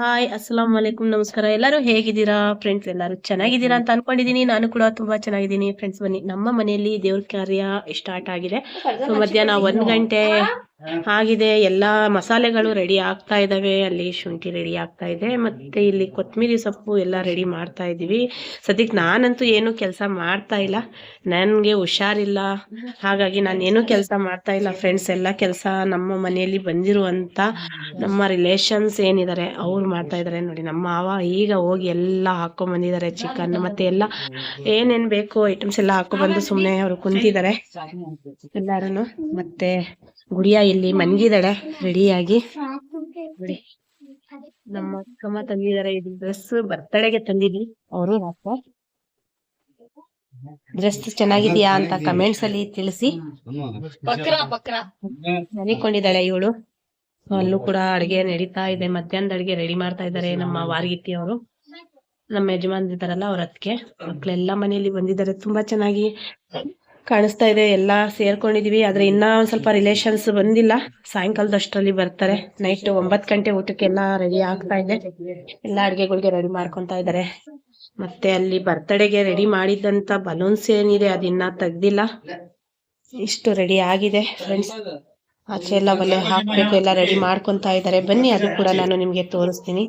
Hi ಅಸ್ಸಲಾಂ ವಲೈಕುಂ ನಮಸ್ಕಾರ. ಎಲ್ಲರೂ ಹೇಗಿದ್ದೀರಾ? ಫ್ರೆಂಡ್ಸ್ ಎಲ್ಲರೂ ಚೆನ್ನಾಗಿದ್ದೀರಾ ಅಂತ ಅನ್ಕೊಂಡಿದೀನಿ ನಾನು ಕೂಡ ತುಂಬಾ ಚೆನ್ನಾಗಿದ್ದೀನಿ. ಫ್ರೆಂಡ್ಸ್ ಬನ್ನಿ. ನಮ್ಮ ಮನೆಯಲ್ಲಿ ದೇವ್ರ ಕಾರ್ಯ ಸ್ಟಾರ್ಟ್ ಆಗಿದೆ. ಸೊ ಮಧ್ಯಾಹ್ನ ಒಂದ್ ಗಂಟೆ ಆಗಿದೆ ಎಲ್ಲಾ ಮಸಾಲೆಗಳು ರೆಡಿ ಆಗ್ತಾ ಇದಾವೆ. ಅಲ್ಲಿ ಶುಂಠಿ ರೆಡಿ ಆಗ್ತಾ ಇದೆ. ಮತ್ತೆ ಇಲ್ಲಿ ಕೊತ್ತಂಬರಿ ಸೊಪ್ಪು ಎಲ್ಲ ರೆಡಿ ಮಾಡ್ತಾ ಇದೀವಿ ಸದ್ಯಕ್ಕೆ ನಾನಂತೂ ಏನು ಕೆಲಸ ಮಾಡ್ತಾ ಇಲ್ಲ. ನನ್ಗೆ ಹುಷಾರಿಲ್ಲ. ಹಾಗಾಗಿ ನಾನು ಏನು ಕೆಲಸ ಮಾಡ್ತಾ ಇಲ್ಲ. ಫ್ರೆಂಡ್ಸ್ ಎಲ್ಲ ಕೆಲಸ ನಮ್ಮ ಮನೆಯಲ್ಲಿ ಬಂದಿರುವಂತ ನಮ್ಮ ರಿಲೇಷನ್ಸ್ ಏನಿದ್ದಾರೆ ಅವ್ರು ಮಾಡ್ತಾ ಇದಾರೆ ನೋಡಿ. ನಮ್ಮ ಮಾವ ಈಗ ಹೋಗಿ ಎಲ್ಲ ಹಾಕೊಂಡ್ ಬಂದಿದ್ದಾರೆ ಚಿಕನ್ ಮತ್ತೆ ಎಲ್ಲ. ಏನೇನ್ ಬೇಕು ಐಟಮ್ಸ್ ಎಲ್ಲ ಹಾಕೊಂಡ್ ಬಂದು ಸುಮ್ನೆ ಅವ್ರು ಕುಂತಿದ್ದಾರೆ ಎಲ್ಲಾರು ಮತ್ತೆ ಗುಡಿಯ ಇಲ್ಲಿ ಮನ್ಗಿದಾಳೆ ರೆಡಿಯಾಗಿ. ನೋಡಿ ನಮ್ಮ ಅಕ್ಕಮ್ಮ ತಂದಿದಾರೆ ಇದು ಡ್ರೆಸ್ ಬರ್ತಡೆಗೆ ತಂದಿದ್ವಿ. ಅವರು ಡ್ರೆಸ್ ಚೆನ್ನಾಗಿದ್ಯಾ ಅಂತ ಕಮೆಂಟ್ಸ್ ಅಲ್ಲಿ ತಿಳಿಸಿ. ನೆನಿಕೊಂಡಿದ್ದಾಳೆ ಇವಳು. ಅಲ್ಲೂ ಕೂಡ ಅಡಿಗೆ ನಡೀತಾ ಇದೆ. ಮಧ್ಯಾಹ್ನದ ಅಡಿಗೆ ರೆಡಿ ಮಾಡ್ತಾ ಇದ್ದಾರೆ ನಮ್ಮ ವಾರ್ಗಿತ್ತಿ ಅವರು. ನಮ್ಮ ಯಜಮಾನ್ ಇದಾರಲ್ಲ ಅವ್ರ ಅದಕ್ಕೆ ಮಕ್ಳೆಲ್ಲಾ ಮನೆಯಲ್ಲಿ ಬಂದಿದ್ದಾರೆ. ತುಂಬಾ ಚೆನ್ನಾಗಿ ಕಾಣಿಸ್ತಾ ಇದೆ, ಎಲ್ಲ ಸೇರ್ಕೊಂಡಿದೀವಿ. ಆದ್ರೆ ಇನ್ನ ಒಂದ್ ಸ್ವಲ್ಪ ರಿಲೇಷನ್ಸ್ ಬಂದಿಲ್ಲ. ಸಾಯಂಕಾಲದಷ್ಟರಲ್ಲಿ ಬರ್ತಾರೆ. ನೈಟ್ ಒಂಬತ್ ಗಂಟೆ ಊಟಕ್ಕೆಲ್ಲ ರೆಡಿ ಆಗ್ತಾ ಇದೆ. ಎಲ್ಲ ಅಡ್ಗೆಗಳಿಗೆ ರೆಡಿ ಮಾಡ್ಕೊಂತಾ ಇದ್ದಾರೆ ಮತ್ತೆ ಅಲ್ಲಿ ಬರ್ತಡೆಗೆ ರೆಡಿ ಮಾಡಿದಂತ ಬಲೂನ್ಸ್ ಏನಿದೆ, ಅದಿನ್ನ ತೆಗ್ದಿಲ್ಲ. ಇಷ್ಟು ರೆಡಿ ಆಗಿದೆ ಫ್ರೆಂಡ್ಸ್ ಆಚೆ ಎಲ್ಲ ಬಲೆ ಹಾಕ್ಬೇಕು, ಎಲ್ಲ ರೆಡಿ ಮಾಡ್ಕೊಂತ ಇದ್ದಾರೆ ಬನ್ನಿ, ಅದು ಕೂಡ ನಾನು ನಿಮ್ಗೆ ತೋರಿಸ್ತೀನಿ.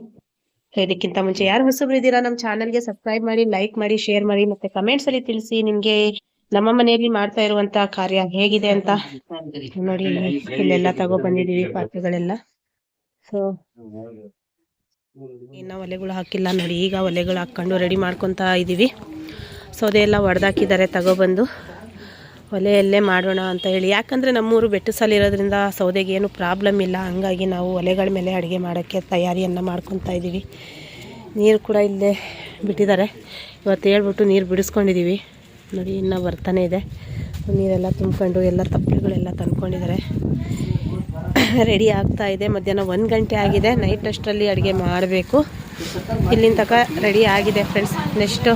ಇದಕ್ಕಿಂತ ಮುಂಚೆ ಯಾರು ಹೊಸಬ್ರು ಇದ್ದೀರಾ ನಮ್ಮ ಚಾನಲ್ಗೆ ಸಬ್ಸ್ಕ್ರೈಬ್ ಮಾಡಿ ಲೈಕ್ ಮಾಡಿ ಶೇರ್ ಮಾಡಿ, ಮತ್ತೆ ಕಮೆಂಟ್ಸ್ ಅಲ್ಲಿ ತಿಳಿಸಿ. ನಿಮ್ಗೆ ನಮ್ಮ ಮನೆಯಲ್ಲಿ ಮಾಡ್ತಾ ಇರುವಂತ ಕಾರ್ಯ ಹೇಗಿದೆ ಅಂತ ನೋಡಿ ಇಲ್ಲೆಲ್ಲ ತಗೋ ಬಂದಿದೀವಿ ಪಾತ್ರೆಗಳೆಲ್ಲ. ಸೊ ಇನ್ನ ಒಲೆಗಳು ಹಾಕಿಲ್ಲ ನೋಡಿ ಈಗ ಒಲೆಗಳು ಹಾಕೊಂಡು ರೆಡಿ ಮಾಡ್ಕೊಂತ ಇದೀವಿ. ಸೌದೆ ಎಲ್ಲ ಒಡೆದಾಕಿದ್ದಾರೆ ತಗೊಬಂದು ಒಲೆಯಲ್ಲೇ ಮಾಡೋಣ ಅಂತ ಹೇಳಿ. ಯಾಕಂದರೆ ನಮ್ಮೂರು ಬೆಟ್ಟಸಲಿರೋದ್ರಿಂದ ಸೌದೆಗೆ ಏನು ಪ್ರಾಬ್ಲಮ್ ಇಲ್ಲ. ಹಂಗಾಗಿ ನಾವು ಒಲೆಗಳ ಮೇಲೆ ಅಡುಗೆ ಮಾಡೋಕ್ಕೆ ತಯಾರಿಯನ್ನು ಮಾಡ್ಕೊತಾ ಇದ್ದೀವಿ ನೀರು ಕೂಡ ಇಲ್ಲೇ ಬಿಟ್ಟಿದ್ದಾರೆ. ಇವತ್ತು ಹೇಳ್ಬಿಟ್ಟು ನೀರು ಬಿಡಿಸ್ಕೊಂಡಿದ್ದೀವಿ ನೋಡಿ, ಇನ್ನೂ ಬರ್ತಾನೆ ಇದೆ. ನೀರೆಲ್ಲ ತುಂಬಿಕೊಂಡು ಎಲ್ಲ ತಪ್ಪಲುಗಳೆಲ್ಲ ತಂದ್ಕೊಂಡಿದ್ದಾರೆ. ರೆಡಿ ಆಗ್ತಾ ಇದೆ. ಮಧ್ಯಾಹ್ನ ಒಂದು ಗಂಟೆ ಆಗಿದೆ. ನೈಟ್ ಅಷ್ಟರಲ್ಲಿ ಅಡುಗೆ ಮಾಡಬೇಕು. ಇಲ್ಲಿನ ತಕ ರೆಡಿ ಆಗಿದೆ ಫ್ರೆಂಡ್ಸ್ ನೆಕ್ಸ್ಟು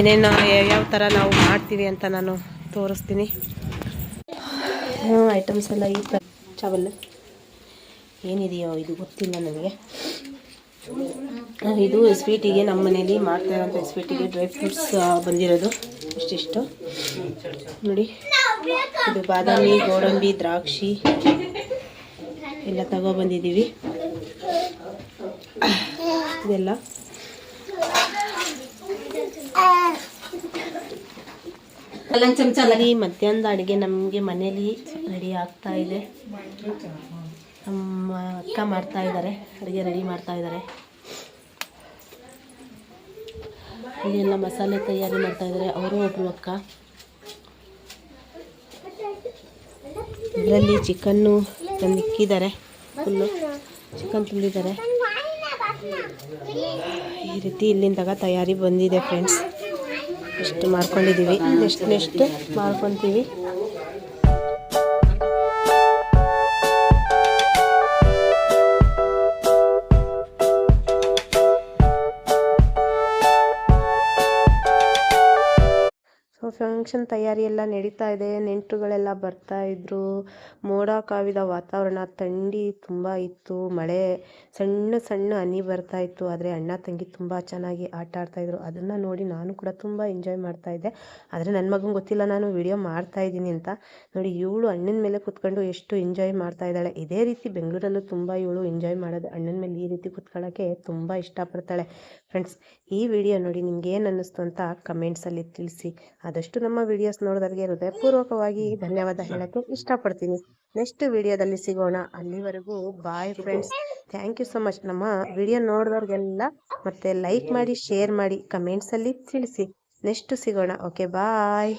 ಏನೇನು ಯಾವ ಥರ ನಾವು ಮಾಡ್ತೀವಿ ಅಂತ ನಾನು ತೋರಿಸ್ತೀನಿ. ಐಟಮ್ಸ್ ಎಲ್ಲ ಈ ಥರ ಚಾವಲ್. ಏನಿದೆಯೋ ಇದು ಗೊತ್ತಿಲ್ಲ ನನಗೆ. ಇದು ಸ್ವೀಟಿಗೆ ನಮ್ಮ ಮನೇಲಿ ಮಾಡ್ತಾ ಇರೋಂಥ ಸ್ವೀಟಿಗೆ ಡ್ರೈ ಫ್ರೂಟ್ಸ್ ಬಂದಿರೋದು. ಇಷ್ಟಿಷ್ಟು ನೋಡಿ. ಇದು ಬಾದಾಮಿ ಗೋಡಂಬಿ ದ್ರಾಕ್ಷಿ. ಎಲ್ಲ ತಗೊಬಂದಿದ್ದೀವಿ. ಇದೆಲ್ಲ? ಈ ಮಧ್ಯಾಹ್ನದ ಅಡುಗೆ ನಮಗೆ ಮನೇಲಿ ರೆಡಿ ಆಗ್ತಾ ಇದೆ. ನಮ್ಮ ಅಕ್ಕ ಮಾಡ್ತಾ ಇದ್ದಾರೆ. ಅಡುಗೆ ರೆಡಿ ಮಾಡ್ತಾ ಇದ್ದಾರೆ. ಇಲ್ಲಿ ಎಲ್ಲ ಮಸಾಲೆ ತಯಾರಿ ಮಾಡ್ತಾ ಇದ್ದಾರೆ. ಅವರು ಒಬ್ರು ಅಕ್ಕ. ಇದರಲ್ಲಿ ಚಿಕನ್ನು ತಂದಿಕ್ಕಿದ್ದಾರೆ. ಫುಲ್ಲು ಚಿಕನ್ ತುಂಬಿದ್ದಾರೆ ಈ ರೀತಿ ಇಲ್ಲಿಂದಾಗ ತಯಾರಿ ಬಂದಿದೆ ಫ್ರೆಂಡ್ಸ್ ಎಷ್ಟು ಮಾಡ್ಕೊಂಡಿದ್ದೀವಿ ನೆಕ್ಸ್ಟ್ ನೆಕ್ಸ್ಟ್ ಮಾಡ್ಕೊತೀವಿ ಫಂಕ್ಷನ್ ತಯಾರಿ ಎಲ್ಲ ನಡೀತಾ ಇದೆ. ನೆಂಟರುಗಳೆಲ್ಲ ಬರ್ತಾ ಇದ್ರು. ಮೋಡ ಕಾವಿದ ವಾತಾವರಣ ಥಂಡಿ ತುಂಬ ಇತ್ತು. ಮಳೆ, ಸಣ್ಣ ಸಣ್ಣ ಹನಿ ಬರ್ತಾ ಇತ್ತು. ಆದರೆ ಅಣ್ಣ ತಂಗಿ ತುಂಬ ಚೆನ್ನಾಗಿ ಆಟ ಆಡ್ತಾ ಇದ್ರು. ಅದನ್ನು ನೋಡಿ ನಾನು ಕೂಡ ತುಂಬ ಎಂಜಾಯ್ ಮಾಡ್ತಾ ಇದ್ದೆ. ಆದರೆ ನನ್ನ ಮಗಂಗೆ ಗೊತ್ತಿಲ್ಲ, ನಾನು ವಿಡಿಯೋ ಮಾಡ್ತಾ ಇದ್ದೀನಿ ಅಂತ. ನೋಡಿ, ಇವಳು ಅಣ್ಣನ ಮೇಲೆ ಕುತ್ಕೊಂಡು ಎಷ್ಟು ಎಂಜಾಯ್ ಮಾಡ್ತಾ ಇದ್ದಾಳೆ. ಇದೇ ರೀತಿ ಬೆಂಗಳೂರಲ್ಲೂ ತುಂಬ ಇವಳು ಎಂಜಾಯ್ ಮಾಡೋದು. ಅಣ್ಣನ ಮೇಲೆ ಈ ರೀತಿ ಕುತ್ಕೊಳ್ಳೋಕ್ಕೆ ತುಂಬ ಇಷ್ಟಪಡ್ತಾಳೆ. ಫ್ರೆಂಡ್ಸ್ ಈ ವಿಡಿಯೋ ನೋಡಿ ನಿಮ್ಗೆ ಏನು ಅನ್ನಿಸ್ತು ಅಂತ ಕಮೆಂಟ್ಸಲ್ಲಿ ತಿಳಿಸಿ. ಆದಷ್ಟು ನಮ್ಮ ವಿಡಿಯೋಸ್ ನೋಡಿದವರಿಗೆ ಹೃದಯಪೂರ್ವಕವಾಗಿ ಧನ್ಯವಾದ ಹೇಳೋಕ್ಕೆ ಇಷ್ಟಪಡ್ತೀನಿ. ನೆಕ್ಸ್ಟ್ ವಿಡಿಯೋದಲ್ಲಿ ಸಿಗೋಣ. ಅಲ್ಲಿವರೆಗೂ bye friends thank you so much ನಮ್ಮ ವಿಡಿಯೋ ನೋಡಿದವ್ರಿಗೆಲ್ಲ ಮತ್ತೆ ಲೈಕ್ ಮಾಡಿ ಶೇರ್ ಮಾಡಿ ಕಮೆಂಟ್ಸಲ್ಲಿ ತಿಳಿಸಿ. ನೆಕ್ಸ್ಟ್ ಸಿಗೋಣ. Okay bye